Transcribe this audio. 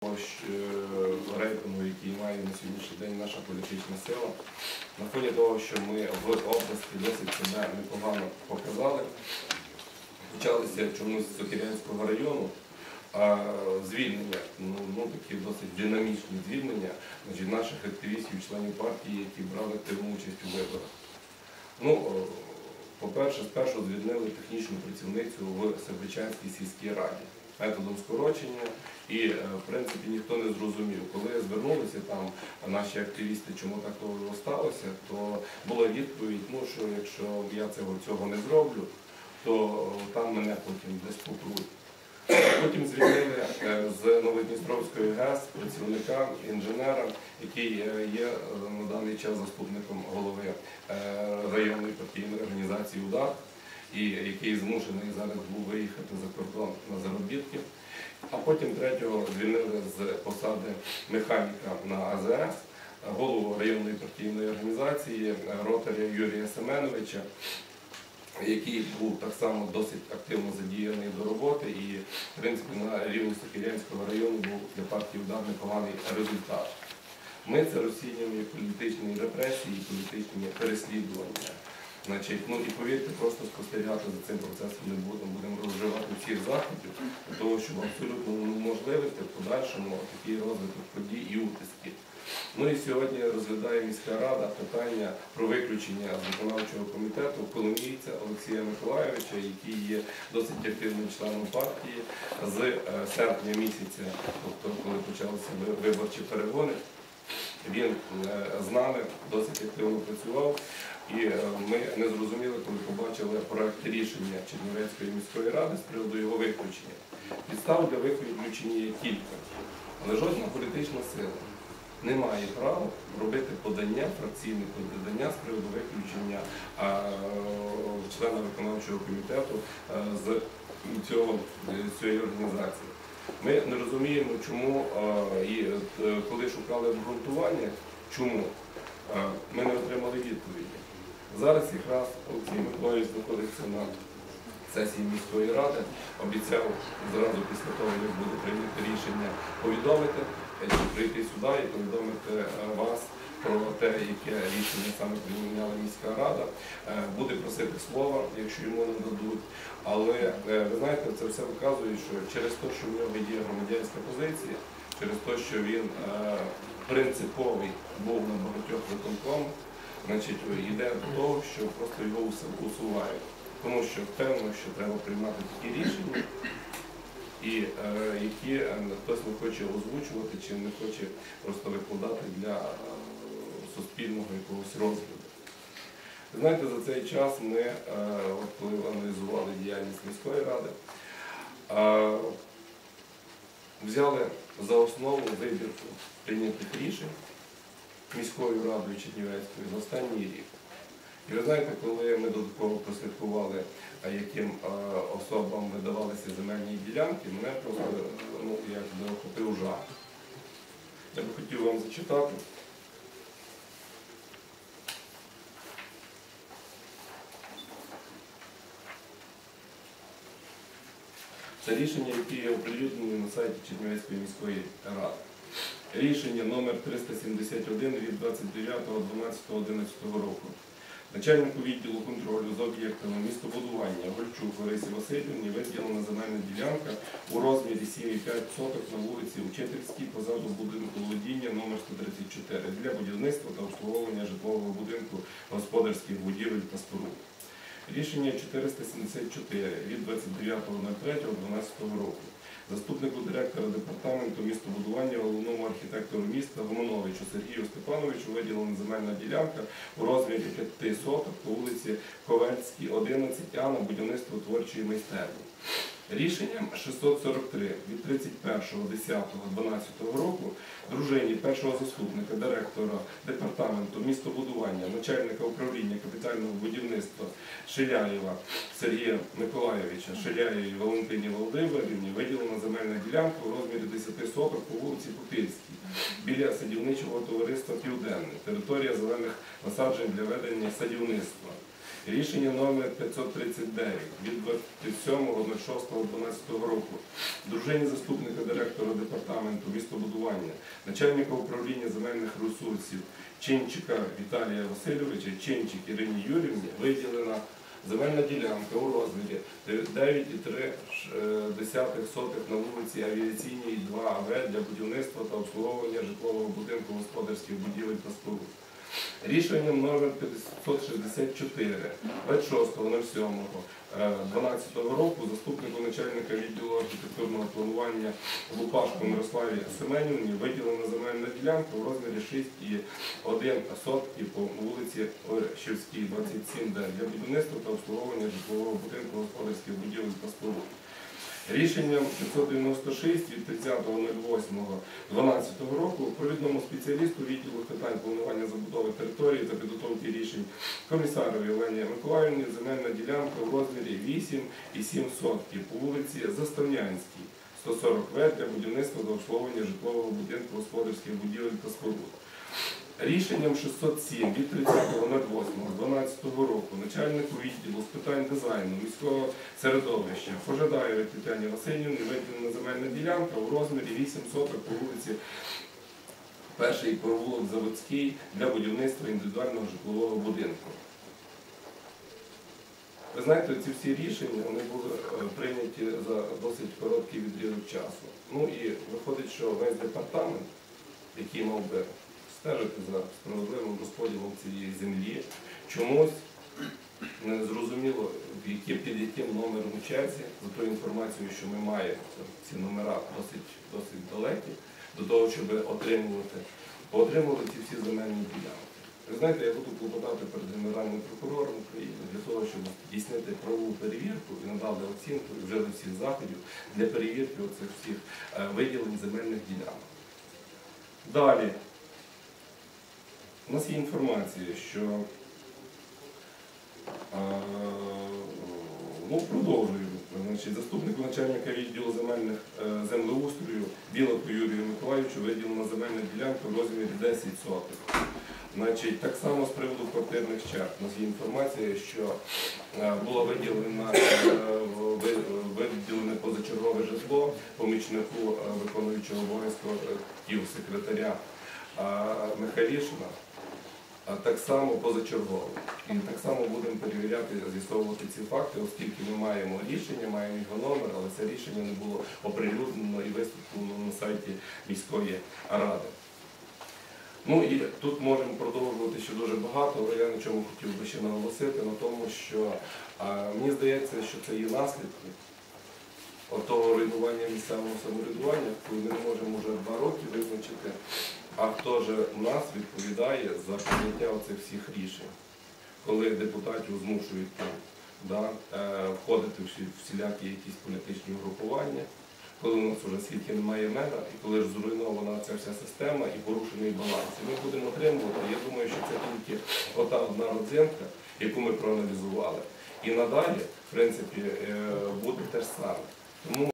Ось е, рейтингу, який має на сьогоднішній день наша політична сила, на фоні того, що ми в області досить себе непогано показали, почалися чомусь з Сокирянського району, а звільнення, ну, ну такі досить динамічні звільнення значить, наших активістів, членів партії, які брали активну участь у виборах. Ну, по-перше, спершу звільнили технічну працівницю в Сербичанській сільській раді методом скорочення. І, е, в принципі, ніхто не зрозумів. Коли звернулися там наші активісти, чому так сталося, то була відповідь, ну що якщо я цього, цього не зроблю, то там мене потім десь попруть. Потім звільнили е, з Новодністровської ГЕС працівника, інженера, який е, є на даний час заступником голови районної партійної організації УДАР, і який змушений зараз був виїхати за кордон на заробітки. А потім третього звільнили з посади механіка на АЗС, голову районної партійної організації ротаря Юрія Семеновича, який був так само досить активно задіяний до роботи і, в принципі, на рівні Сокирянського району був для партії удар непоганий результат. Ми це розцінюємо як політичні репресії, політичні переслідування. Значить, ну і повірте, просто спостерігати за цим процесом не будемо, будемо розживати всіх заходів, для того, щоб абсолютно уможливити в подальшому такий розвиток подій і утиски. Ну і сьогодні розглядає міська рада питання про виключення з виконавчого комітету коломійця Олексія Миколайовича, який є досить активним членом партії з е, серпня місяця, тобто коли почалися виборчі перегони. Він е, з нами досить активно працював, і е, ми не зрозуміли, коли побачили проект рішення Чернівецької міської ради з приводу його виключення. Підстав для виключення є кілька, але жодна політична сила не має права робити подання, фракційне подання з приводу виключення е, члена виконавчого комітету е, з цього, цієї організації. Ми не розуміємо, чому і коли шукали обґрунтування, чому ми не отримали відповіді. Зараз якраз Олексій Миколаївич знаходиться на сесії міської ради, обіцяв зразу після того, як буде прийнято рішення, повідомити, е, прийти сюди і повідомити е, вас про те, яке рішення саме прийняла міська рада. Е, Буде просити слова, якщо йому не дадуть. Але ви знаєте, це все вказує, що через те, що в нього є громадянська позиція, через те, що він принциповий був на багатьох виконкомах, значить йде до того, що просто його усувають. Тому що певно, що треба приймати такі рішення, і е, які е, хтось не хоче озвучувати чи не хоче просто викладати для е, суспільного якогось розгляду. Знаєте, за цей час ми, е, от коли аналізували діяльність міської ради, е, взяли за основу вибірку прийнятих рішень міською радою Чернівецької за останній рік. І ви знаєте, коли ми додатково прослідкували, яким особам видавалися земельні ділянки, мене просто ну, як би жах. Я би хотів вам зачитати. Це рішення, які є оприлюднені на сайті Чернівецької міської ради. Рішення номер 371 від 29.12.11 року. Начальнику відділу контролю за об'єктами містобудування Гольчук Ларисі Васильівні виділена земельна ділянка у розмірі 7,5 соток на вулиці Учительській позаду будинку володіння номер 134 для будівництва та обслуговування житлового будинку господарських будівель та споруд. Рішення 474 від 29.03.12 року. Заступнику директора департаменту містобудування головному архітектору міста Гомоновичу Сергію Степановичу виділена земельна ділянка у розмірі 5 соток по вулиці Ковельській, 11 А на будівництво творчої майстерні. Рішенням 643 від 31.10.12 року дружині першого заступника директора департаменту містобудування, начальника управління капітального будівництва Шиляєва Сергія Миколайовича, Шиляєвій Валентині Володимирівні виділена земельна ділянка у розмірі 10 соток по вулиці Путильській біля садівничого товариства Південне, територія зелених насаджень для ведення садівництва. Рішення номер 539 від 27.06.12 року. Дружині заступника директора департаменту містобудування, начальника управління земельних ресурсів Чинчика Віталія Васильовича, Чинчик Ірині Юрівні виділена земельна ділянка у розмірі 9,3 сотих на вулиці Авіаційній 2АВ для будівництва та обслуговування житлового будинку господарських будівель та споруд. Рішенням номер 564 26.07.12 року заступнику начальника відділу архітектурного планування Лупашко Мирославі Семенівні виділена земельна ділянка у розмірі 6,1 сотки по вулиці Оршівській, 27 д для будівництва та обслуговування житлового будинку господарських будівель та споруд. Рішенням 596 від 30.08.12 року провідному спеціалісту відділу питань планування забудови території та підготовки рішень комісарові Олені Миколаївні земельна ділянка в розмірі 8,7 сотки по вулиці Заставнянській, 140 В для будівництва та обслуговування житлового будинку господарських будівель та споруд. Рішенням 607 від 30.08.12 року начальнику відділу з питань дизайну міського середовища Пожидаєві Тетяні Васильівні виділена земельна ділянка у розмірі 8 соток по вулиці Перший провулок Заводський для будівництва індивідуального житлового будинку. Ви знаєте, ці всі рішення вони були е, прийняті за досить короткий відрізок часу. Ну і виходить, що весь департамент, який мав би стежити за справедливим розподілом цієї землі, чомусь не зрозуміло, під яким номером у черзі, за тою інформацією, що ми маємо, ці номера досить, досить далекі, до того, щоб отримувати, отримали ці всі земельні ділянки. Ви знаєте, я буду клопотати перед Генеральним прокурором України для того, щоб здійснити правову перевірку і надали оцінку і вжили всіх заходів для перевірки оцих всіх е, виділень земельних ділянок. Далі. У нас є інформація, що ну, продовжую. Значить, заступнику начальника відділу земельних е, землеустрою Білоку Юрію Миколаївичу виділена земельна ділянка в розмірі 10 сотих. Значить, так само з приводу квартирних черг. У нас є інформація, що е, було виділено, е, виділене позачергове житло помічнику виконуючого обов'язків секретаря Михайлішина, так само позачергово. І так само будемо перевіряти, з'ясовувати ці факти, оскільки ми маємо рішення, маємо його номер, але це рішення не було оприлюднено і висвітлено на сайті міської ради. Ну і тут можемо продовжувати ще дуже багато, але я на чому хотів би ще наголосити, на тому, що а, мені здається, що це є наслідки того руйнування місцевого самоврядування, коли ми не можемо вже два роки визначити, а хто ж у нас відповідає за прийняття оцих всіх рішень, коли депутатів змушують там, да, е, входити в всілякі якісь політичні угрупування, коли у нас вже світі немає мера, і коли ж зруйнована ця вся система і порушений баланс. І ми будемо отримувати, я думаю, що це тільки ота одна родзинка, яку ми проаналізували. І надалі, в принципі, е, буде те ж саме. Тому